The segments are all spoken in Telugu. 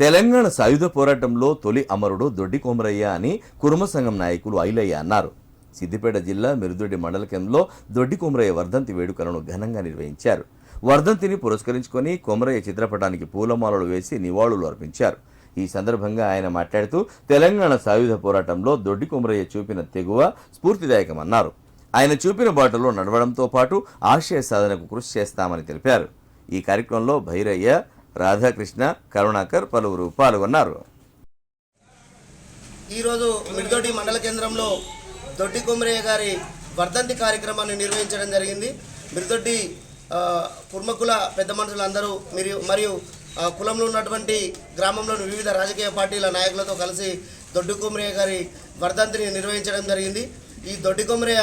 తెలంగాణ సాయుధ పోరాటంలో తొలి అమరుడు దొడ్డి కోమరయ్య అని కురుమ సంఘం నాయకులు ఐలయ్య అన్నారు. సిద్దిపేట జిల్లా మిరుదొడ్డి మండల కేంద్రంలో దొడ్డి కోమరయ్య వర్ధంతి వేడుకలను ఘనంగా నిర్వహించారు. వర్ధంతిని పురస్కరించుకొని కొమరయ్య చిత్రపటానికి పూలమాలలు వేసి నివాళులు అర్పించారు. ఈ సందర్భంగా ఆయన మాట్లాడుతూ తెలంగాణ సాయుధ పోరాటంలో దొడ్డి కొమరయ్య చూపిన తెగువ స్ఫూర్తిదాయకమన్నారు. ఆయన చూపిన బాటలో నడవడంతో పాటు ఆశయ సాధనకు కృషి చేస్తామని తెలిపారు. ఈ కార్యక్రమంలో భైరయ్య రాధాకృష్ణ కరుణాకర్ పలువురు పాల్గొన్నారు. ఈరోజు మిడిదొడ్డి మండల కేంద్రంలో దొడ్డి కుమరయ్య గారి వర్ధంతి కార్యక్రమాన్ని నిర్వహించడం జరిగింది. మిడిదొడ్డి కుర్మకుల పెద్ద మనుషులందరూ మీరు మరియు కులంలో ఉన్నటువంటి గ్రామంలోని వివిధ రాజకీయ పార్టీల నాయకులతో కలిసి దొడ్డి కుమరయ్య గారి వర్ధంతిని నిర్వహించడం జరిగింది. ఈ దొడ్డి కొమరయ్య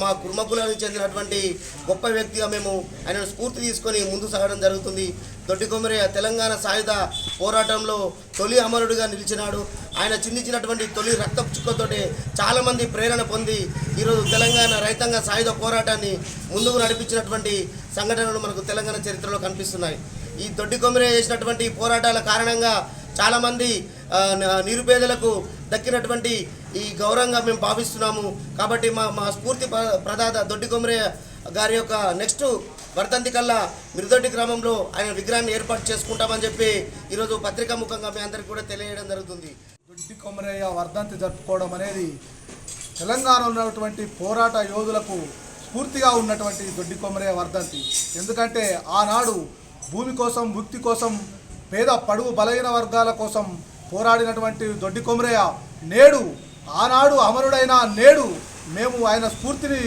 మా కుర్మకులానికి చెందినటువంటి గొప్ప వ్యక్తిగా మేము ఆయనను స్ఫూర్తి తీసుకొని ముందు సాగడం జరుగుతుంది. దొడ్డి కొమరయ్య తెలంగాణ సాయుధ పోరాటంలో తొలి అమరుడిగా నిలిచినాడు. ఆయన చిందించినటువంటి తొలి రక్త చుక్కతోటి చాలామంది ప్రేరణ పొంది ఈరోజు తెలంగాణ రైతాంగ సాయుధ పోరాటాన్ని ముందుకు నడిపించినటువంటి సంఘటనలు మనకు తెలంగాణ చరిత్రలో కనిపిస్తున్నాయి. ఈ దొడ్డి కొమరయ్య చేసినటువంటి పోరాటాల కారణంగా చాలామంది నిరుపేదలకు దక్కినటువంటి ఈ గౌరవంగా మేము భావిస్తున్నాము. కాబట్టి మా మా స్ఫూర్తి ప్ర- ప్రదాత దొడ్డి కొమరయ్య గారి యొక్క నెక్స్ట్ వర్ధంతి కల్లా మిరుదొడ్డి గ్రామంలో ఆయన విగ్రహాన్ని ఏర్పాటు చేసుకుంటామని చెప్పి ఈరోజు పత్రికా ముఖంగా మీ అందరికీ కూడా తెలియజేయడం జరుగుతుంది. దొడ్డి కొమరయ్య వర్ధంతి జరుపుకోవడం అనేది తెలంగాణ ఉన్నటువంటి పోరాట యోధులకు స్ఫూర్తిగా ఉన్నటువంటి దొడ్డి కొమరయ్య వర్ధంతి. ఎందుకంటే ఆనాడు భూమి కోసం వృత్తి కోసం పేద పడుగు బలహీన వర్గాల కోసం పోరాడినటువంటి దొడ్డి కొమరయ్య నేడు ఆనాడు అమరుడైన నేడు మేము ఆయన స్ఫూర్తిని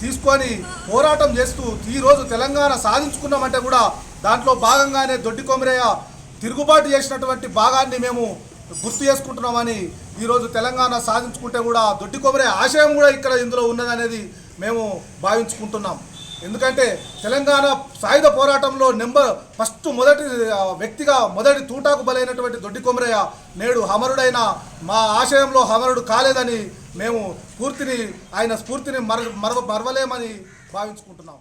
తీసుకొని పోరాటం చేస్తూ ఈరోజు తెలంగాణ సాధించుకున్నామంటే కూడా దాంట్లో భాగంగానే దొడ్డి కొమరయ్య తిరుగుబాటు చేసినటువంటి భాగాన్ని మేము గుర్తు చేసుకుంటున్నామని ఈరోజు తెలంగాణ సాధించుకుంటే కూడా దొడ్డి కొమరే ఆశయం కూడా ఇక్కడ ఇందులో ఉన్నదనేది మేము భావించుకుంటున్నాం. ఎందుకంటే తెలంగాణ సాయుధ పోరాటంలో నెంబర్ ఫస్ట్ మొదటి వ్యక్తిగా మొదటి తూటాకు బలైనటువంటి దొడ్డి కొమరయ్య నేడు హమరుడైన మా ఆశయంలో హమరుడు కాలేదని మేము స్ఫూర్తిని ఆయన స్ఫూర్తిని మర మరవ మరవలేమని భావించుకుంటున్నాం.